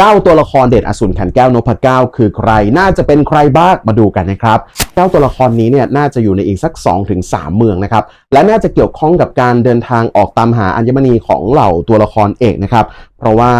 9 ตัวละครเด็ดอสูรขันแก้วนพเก้าคือใครน่าจะเป็นใครบ้างมาดูกันนะครับ 9 ตัวละครนี้เนี่ยน่าจะอยู่ในอีกสัก 2-3 เมืองนะครับและน่าจะเกี่ยวข้องกับการเดินทางออกตามหาอัญมณีของเหล่าตัวละครเอกนะครับเพราะว่า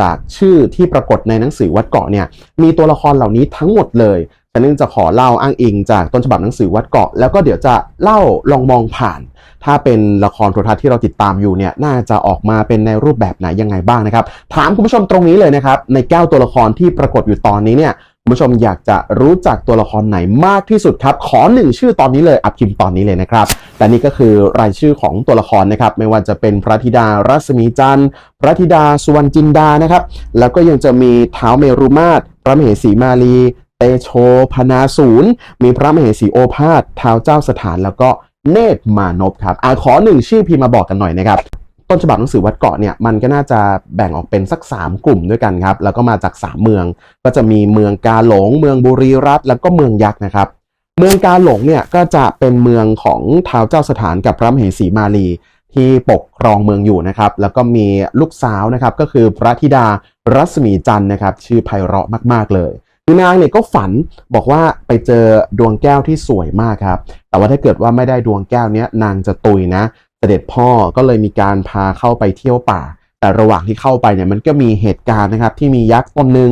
จากชื่อที่ปรากฏในหนังสือวัดเกาะเนี่ยมีตัวละครเหล่านี้ทั้งหมดเลยแต่เนึงจะขอเล่าอ้างอิงจากต้นฉบับหนังสือวัดเกาะแล้วก็เดี๋ยวจะเล่าลองมองผ่าน ถ้าเป็นละครโทรทัศน์ที่เราติดตามอยู่เนี่ยน่าจะออกมาเป็นในรูปแบบไหนยังไงบ้างนะครับ ถามคุณผู้ชมตรงนี้เลยนะครับ ในแก้วตัวละครที่ปรากฏอยู่ตอนนี้เนี่ยคุณผู้ชมอยากจะรู้จักตัวละครไหนมากที่สุดครับ ขอหนึ่งชื่อตอนนี้เลยอัพพิมพ์ตอนนี้เลยนะครับและนี่ก็คือรายชื่อของตัวละครนะครับ ไม่ว่าจะเป็นพระธิดารัศมีจันทร์พระธิดาสุวรรณจินดานะครับ แล้วก็ยังจะมีเท้าวเมรุมาตรพระมเหสีมาลีเตโชพนาศูนย์มีพระมเหสีโอภาสท้าวเจ้าสถานแล้วก็ เนตรมานพครับอ่าขอหนึ่งชื่อพิมพ์มาบอกกันหน่อยนะครับต้นฉบับหนังสือวัดเกาะเนี่ยมันก็น่าจะแบ่งออกเป็นสัก 3 กลุ่มด้วยกันครับ แล้วก็มาจาก 3 เมือง ก็จะมีเมืองกาหลง เมืองบุรีรัตน์แล้วก็เมืองยักษ์นะครับ เมืองกาหลงเนี่ยก็จะเป็นเมืองของท้าวเจ้าสถานกับพระมเหสีมาลีที่ปกครองเมืองอยู่นะครับ แล้วก็มีลูกสาวนะครับก็คือพระธิดารัศมีจันทร์นะครับ ชื่อไพเราะมาก ๆเลย คือนางเนี่ยก็ฝันบอกว่าไปเจอดวงแก้วที่สวยมากครับ แต่ว่าถ้าเกิดว่าไม่ได้ดวงแก้วเนี้ยนางจะตุยนะ เสด็จพ่อก็เลยมีการพาเข้าไปเที่ยวป่า แต่ระหว่างที่เข้าไปเนี่ยมันก็มีเหตุการณ์นะครับ ที่มียักษ์ตนหนึ่ง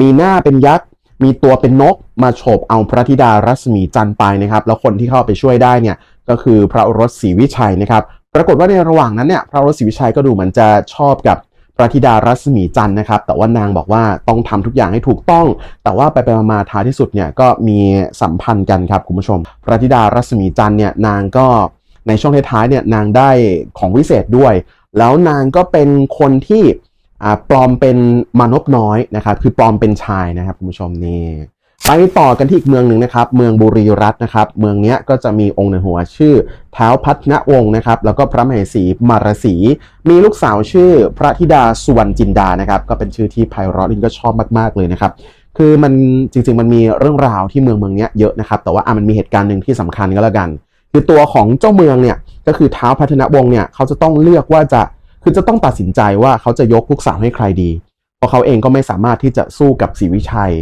มีหน้าเป็นยักษ์มีตัวเป็นนกมาโฉบเอาพระธิดารัศมีจันทร์ไปนะครับ แล้วคนที่เข้าไปช่วยได้เนี่ยก็คือพระรสศรีวิชัยนะครับ ปรากฏว่าในระหว่างนั้นเนี่ยพระรสศรีวิชัยก็ดูเหมือนจะชอบกับ ระธิดารัศมีจันทร์นะครับ แต่ว่านางบอกว่าต้องทำทุกอย่างให้ถูกต้อง แต่ว่าไปไปมามาท้ายที่สุดเนี่ยก็มีสัมพันธ์กันครับคุณผู้ชม พระธิดารัศมีจันทร์เนี่ยนางก็ในช่วงท้ายๆเนี่ยนางได้ของวิเศษด้วย แล้วนางก็เป็นคนที่ปลอมเป็นมานพน้อยนะครับ คือปลอมเป็นชายนะครับคุณผู้ชมนี่ ไปต่อกันที่อีกเมืองหนึ่งนะครับ เมืองบุรีรัตน์นะครับ เมืองนี้ก็จะมีองค์ในหัวชื่อเท้าวพัฒนวงศ์นะครับ แล้วก็พระมเหสีมารสี มีลูกสาวชื่อพระธิดาสุวรรณจินดานะครับ ก็เป็นชื่อที่ไพเราะลินก็ชอบมาก ๆ เลยนะครับ คือมันจริง ๆ มันมีเรื่องราวที่เมืองเมืองนี้เยอะนะครับ แต่ว่าอะมันมีเหตุการณ์หนึ่งที่สำคัญก็แล้วกัน คือตัวของเจ้าเมืองเนี่ยก็คือเท้าวพัฒนวงศ์เนี่ยเขาจะต้องเลือกว่าจะคือจะต้องตัดสินใจว่าเขาจะยกลูกสาวให้ใครดี เพราะเขาเองก็ไม่สามารถที่จะสู้กับศรีวิชัย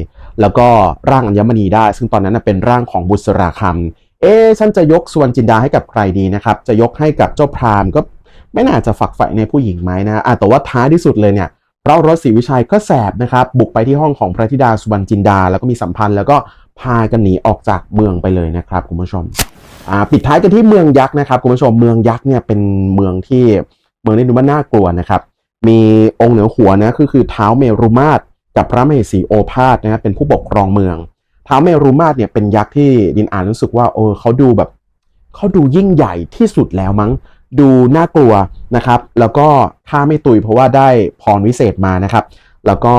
แล้วก็ร่างอัญมณีได้ ซึ่งตอนนั้นนะเป็นร่างของบุษราคำเอ๊ฉันจะยกสุวรรณจินดาให้กับใครดีนะครับ จะยกให้กับเจ้าพราหมณ์ก็ไม่น่าจะฝักใฝ่ในผู้หญิงไหมนะอะแต่ว่าท้ายที่สุดเลยเนี่ยพระรสศรีวิชัยก็แสบนะครับบุกไปที่ห้องของพระธิดาสุวรรณจินดา แล้วก็มีสัมพันธ์แล้วก็พากันหนีออกจากเมืองไปเลยนะครับคุณผู้ชมอ่าปิดท้ายกันที่เมืองยักษ์นะครับคุณผู้ชมเมืองยักษ์เนี่ยเป็นเมืองที่เมืองนี้ดูว่าน่ากลัวนะครับมีองค์เหนือหัวนะคือคือเท้าเมรุมาตร กับพระมเหสีโอภาสนะครับเป็นผู้ปกครองเมืองท้าวเมรุมาตรเนี่ยเป็นยักษ์ที่ดินอ่านรู้สึกว่าเออเขาดูแบบเขาดูยิ่งใหญ่ที่สุดแล้วมั้ง ดูน่ากลัวนะครับ แล้วก็ฆ่าไม่ตุยเพราะว่าได้พรวิเศษมานะครับ แล้วก็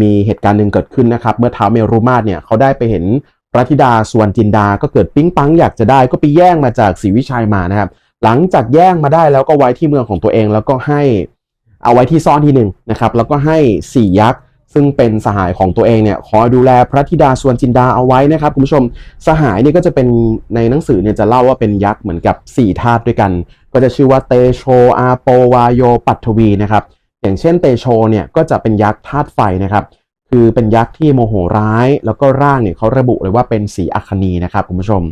มีเหตุการณ์หนึ่งเกิดขึ้นนะครับ เมื่อท้าวเมรุมาตรเนี่ยเขาได้ไปเห็นพระธิดาสวนจินดา ก็เกิดปิ๊งปังอยากจะได้ก็ไปแย่งมาจากศรีวิชัยมานะครับ หลังจากแย่งมาได้แล้วก็ไว้ที่เมืองของตัวเอง แล้วก็ให้เอาไว้ที่ซ่อนที่หนึ่งนะครับ แล้วก็ให้สี่ยักษ์ ซึ่งเป็นสหายของตัวเองเนี่ยคอยดูแลพระธิดาสวนจินดาเอาไว้นะครับคุณผู้ชมสหายเนี่ยก็จะเป็นในหนังสือเนี่ยจะเล่าว่าเป็นยักษ์เหมือนกับสี่ธาตุด้วยกัน ก็จะชื่อว่าเตโชอาโปวาโยปัทวีนะครับอย่างเช่นเตโชเนี่ยก็จะเป็นยักษ์ธาตุไฟนะครับคือเป็นยักษ์ที่โมโหร้าย แล้วก็ร่างเนี่ยเขาระบุเลยว่าเป็นสีอัคนีนะครับคุณผู้ชม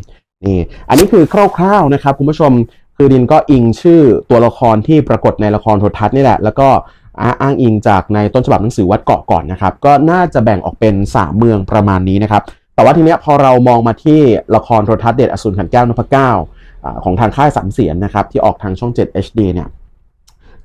นี่อันนี้คือคร่าวๆนะครับคุณผู้ชมคือดินก็อิงชื่อตัวละครที่ปรากฏในละครโทรทัศน์นี่แหละ แล้วก็ อ้างอิงจากในต้นฉบับหนังสือวัดเกาะก่อนนะครับ ก็น่าจะแบ่งออกเป็น 3 เมืองประมาณนี้นะครับ แต่ว่าทีเนี้ยพอเรามองมาที่ละครโทรทัศน์เดชอสูรขันแก้วนพเก้าของทางค่ายสามเสียนนะครับที่ออกทางช่อง 7 HD เนี่ย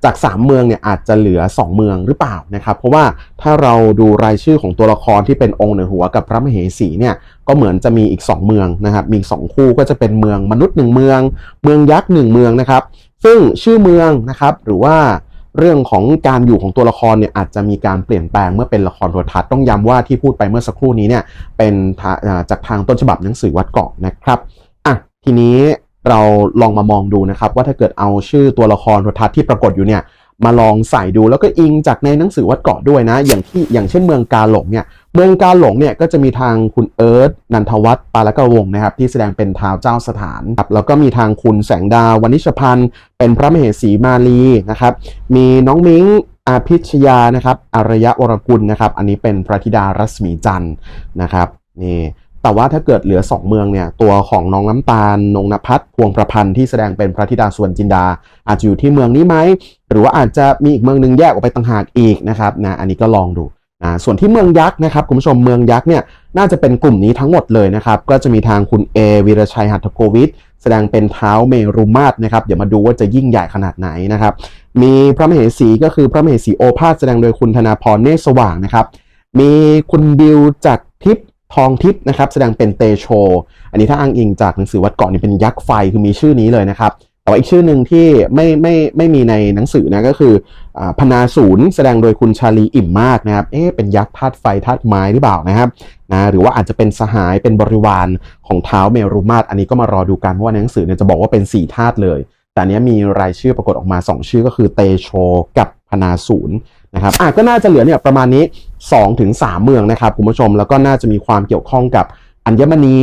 จาก 3 เมืองเนี่ยอาจจะเหลือ 2 เมืองหรือเปล่านะครับเพราะว่าถ้าเราดูรายชื่อของตัวละครที่เป็นองค์เหนือหัวกับพระมเหสีเนี่ยก็เหมือนจะมีอีก 2 เมืองนะครับมีสองคู่ก็จะเป็นเมืองมนุษย์ 1 เมือง เมืองยักษ์ 1 เมืองนะครับซึ่งชื่อเมืองนะครับหรือว่า เรื่องของการอยู่ของตัวละครเนี่ยอาจจะมีการเปลี่ยนแปลงเมื่อเป็นละครโทรทัศน์ต้องย้ำว่าที่พูดไปเมื่อสักครู่นี้เนี่ยเป็นจากทางต้นฉบับหนังสือวัดเกาะนะครับอะทีนี้เราลองมามองดูนะครับว่าถ้าเกิดเอาชื่อตัวละครโทรทัศน์ที่ปรากฏอยู่เนี่ย มาลองใส่ดูแล้วก็อิงจากในหนังสือวัดเกาะด้วยนะ อย่างที่อย่างเช่นเมืองกาหลงเนี่ยเมืองกาหลงเนี่ยก็จะมีทางคุณเอิร์ธนันทวัฒน์ปาลกวงนะครับที่แสดงเป็นท้าวเจ้าสถานครับแล้วก็มีทางคุณแสงดาววณิชพันธ์เป็นพระมเหสีมาลีนะครับมีน้องมิ้งอาพิชยานะครับอารยะวรกุลนะครับ อันนี้เป็นพระธิดารัศมีจันทร์นะครับนี่ แต่ว่าถ้าเกิดเหลือ 2 เมืองเนี่ยตัวของน้องน้ำตาลนงนภัทรพวงประพันธ์ที่แสดงเป็นพระธิดาส่วนจินดา อาจจะอยู่ที่เมืองนี้ไหมหรือว่าอาจจะมีอีกเมืองหนึ่งแยกออกไปต่างหากอีกนะครับนะอันนี้ก็ลองดูนะส่วนที่เมืองยักษ์นะครับคุณผู้ชมเมืองยักษ์เนี่ยน่าจะเป็นกลุ่มนี้ทั้งหมดเลยนะครับก็จะมีทางคุณเอวีรชัยหัตถโกวิทแสดงเป็นเท้าเมรุมาตรนะครับเดี๋ยวมาดูว่าจะยิ่งใหญ่ขนาดไหนนะครับมีพระมเหสีก็คือพระมเหสีโอภาสแสดงโดยคุณธนาพรเนตรสว่างนะครับมีคุณบิวจากทิพย์ ทองทิพย์นะครับแสดงเป็นเตโช อันนี้ถ้าอ้างอิงจากหนังสือวัดเกาะนี่เป็นยักษ์ไฟคือมีชื่อนี้เลยนะครับแต่ว่าอีกชื่อหนึ่งที่ไม่ไม่ไม่มีในหนังสือนะก็คืออพนาศูนย์แสดงโดยคุณชาลีอิ่มมากนะครับเอ๊ะเป็นยักษ์ธาตุไฟธาตุไม้หรือเปล่านะครับนะหรือว่าอาจจะเป็นสหายเป็นบริวารของเท้าเมรุมาตรอันนี้ก็มารอดูกันเพราะว่าในหนังสือเนี่ยจะบอกว่าเป็นสี่ธาตุเลย แต่เนี้ยมีรายชื่อปรากฏออกมา 2 ชื่อก็คือเตโช กับพนาศูนย์ นะครับอะก็น่าจะเหลือเนี่ยประมาณนี้ 2-3ถึง3เมืองนะครับคุณผู้ชมแล้วก็น่าจะมีความเกี่ยวข้องกับอัญมณี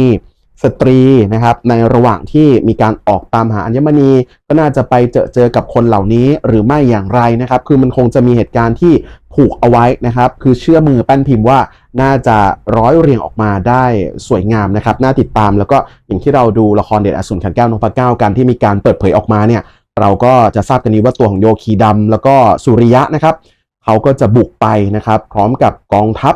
สตรีนะครับในระหว่างที่มีการออกตามหาอัญมณี ก็น่าจะไปเจอเจอกับคนเหล่านี้หรือไม่อย่างไรนะครับ คือมันคงจะมีเหตุการณ์ที่ผูกเอาไว้นะครับ คือเชื่อมือแป้นพิมพ์ว่าน่าจะร้อยเรียงออกมาได้สวยงามนะครับ น่าติดตามแล้วก็อย่างที่เราดูละครเด็ดอสูรขันแก้วนพเก้ากันที่มีการเปิดเผยออกมาเนี่ย เราก็จะทราบกันนี้ว่าตัวของโยคีดำแล้วก็สุริยะนะครับ เขาก็จะบุกไปนะครับ พร้อมกับกองทัพ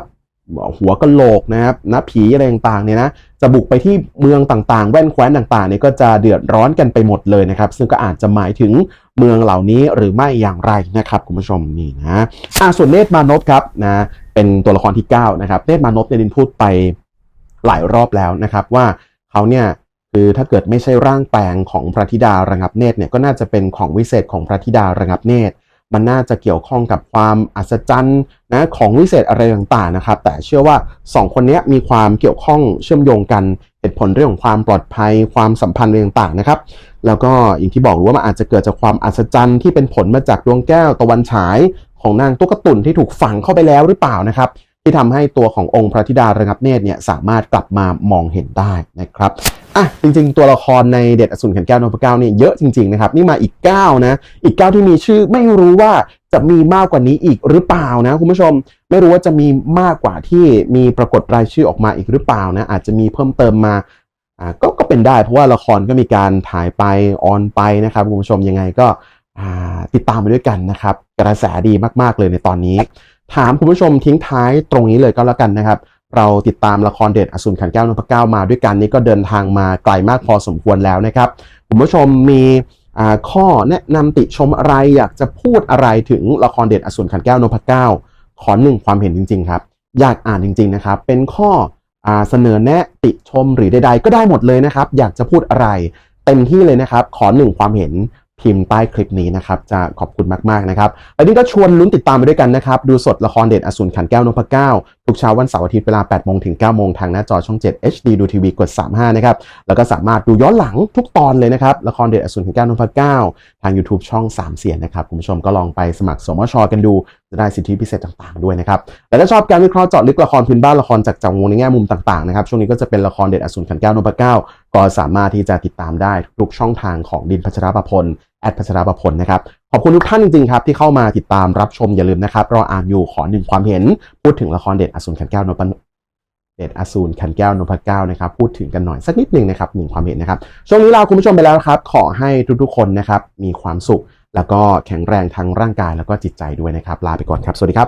หัวกะโหลกนะครับนะผีอะไรต่างๆเนี่ยนะจะบุกไปที่เมืองต่างๆ แว่นแคว้นต่างๆเนี่ยก็จะเดือดร้อนกันไปหมดเลยนะครับ ซึ่งก็อาจจะหมายถึงเมืองเหล่านี้หรือไม่อย่างไรนะครับคุณผู้ชมนี่นะอ่าส่วนเนตรมานพครับนะเป็นตัวละครที่9นะครับเนตรมานพเนี่ยดินพูดไปหลายรอบแล้วนะครับว่าเขาเนี่ยคือถ้าเกิดไม่ใช่ร่างแปลงของพระธิดาระงับเนตรเนี่ยก็น่าจะเป็นของวิเศษของพระธิดาระงับเนตร มันน่าจะเกี่ยวข้องกับความอัศจรรย์นะของวิเศษอะไรต่างๆนะครับ แต่เชื่อว่า 2 คนนี้มีความเกี่ยวข้องเชื่อมโยงกันเหตุผลเรื่องของความปลอดภัยความสัมพันธ์อะไรต่างๆนะครับ แล้วก็อย่างที่บอกว่ามันอาจจะเกิดจากความอัศจรรย์ที่เป็นผลมาจากดวงแก้วตะวันฉายของนางตุ๊กตุนที่ถูกฝังเข้าไปแล้วหรือเปล่านะครับที่ทำให้ตัวขององค์พระธิดาระงับเนตรเนี่ยสามารถกลับมามองเห็นได้นะครับ อะจริง ๆ ตัวละครในเด็ดอสูรขันแก้วนพเก้าเนี่ยเยอะจริง ๆ นะครับ นี่มาอีก 9 นะ อีก 9 ที่มีชื่อไม่รู้ว่าจะมีมากกว่านี้อีกหรือเปล่านะ คุณผู้ชมไม่รู้ว่าจะมีมากกว่าที่มีปรากฏรายชื่อออกมาอีกหรือเปล่านะอาจจะมีเพิ่มเติมมาอ่าก็ก็เป็นได้เพราะว่าละครก็มีการถ่ายไปออนไปนะครับคุณผู้ชมยังไงก็อ่าติดตามไปด้วยกันนะครับ กระแสดีมากๆเลยในตอนนี้ ถามคุณผู้ชมทิ้งท้ายตรงนี้เลยก็แล้วกันนะครับ เราติดตามละครเด็ดอสูรขันแก้วนพเก้ามาด้วยกันนี่ก็เดินทางมาไกลมากพอสมควรแล้วนะครับคุณผู้ชมมีข้อแนะนำติชมอะไรอยากจะพูดอะไรถึงละครเด็ดอสูรขันแก้วนพเก้าขอหนึ่งความเห็นจริง ๆ ครับ อยากอ่านจริง ๆ นะครับ เป็นข้ออเสนอแนะติชมหรือใดๆ ก็ได้หมดเลยนะครับ อยากจะพูดอะไร เต็มที่เลยนะครับ ขอหนึ่งความเห็นพิมพ์ใต้คลิปนี้นะครับ จะขอบคุณมาก ๆ นะครับและนี่ก็ชวนลุ้นติดตามไปด้วยกันนะครับ ดูสดละครเด็ดอสูรขันแก้วนพเก้า ทุกเช้าวันเสาร์อาทิตย์เวลา 8 โมงถึง 9 โมงทางหน้าจอช่อง 7 HD ดูทีวีกด 35 นะครับ แล้วก็สามารถดูย้อนหลังทุกตอนเลยนะครับ ละครเด็ดอสูรขันแก้วนพเก้าทาง YouTube ช่อง 3 เสียนนะครับ คุณผู้ชมก็ลองไปสมัครสมชกันดู จะได้สิทธิพิเศษต่างๆด้วยนะครับ แต่ถ้าชอบการวิเคราะห์เจาะลึกละครพื้นบ้านละครจากจังหวงในแง่มุมต่างๆนะครับช่วงนี้ก็จะเป็นละครเด็ดอสูรขันแก้วนพเก้าก็สามารถที่จะติดตามได้ทุกช่องทางของดินพัชรประพลแอดพัชรประพลนะครับ อบคุณทุกท่านจริงๆครับที่เข้ามาติดตามรับชมอย่าลืมนะครับรออ่านอยู่ขอหนึ่งความเห็น พูดถึงละครเด็ดอสูรขันแก้วนพเด็ดอสูรขันแก้วนพเก้านะครับพูดถึงกันหน่อยสักนิดหนึ่งนะครับหนึ่งความเห็นนะครับช่วงนี้ลาคุณผู้ชมไปแล้วครับ ขอให้ทุกๆคนนะครับมีความสุข แล้วก็แข็งแรงทั้งร่างกายแล้วก็จิตใจด้วยนะครับลาไปก่อนครับสวัสดีครับ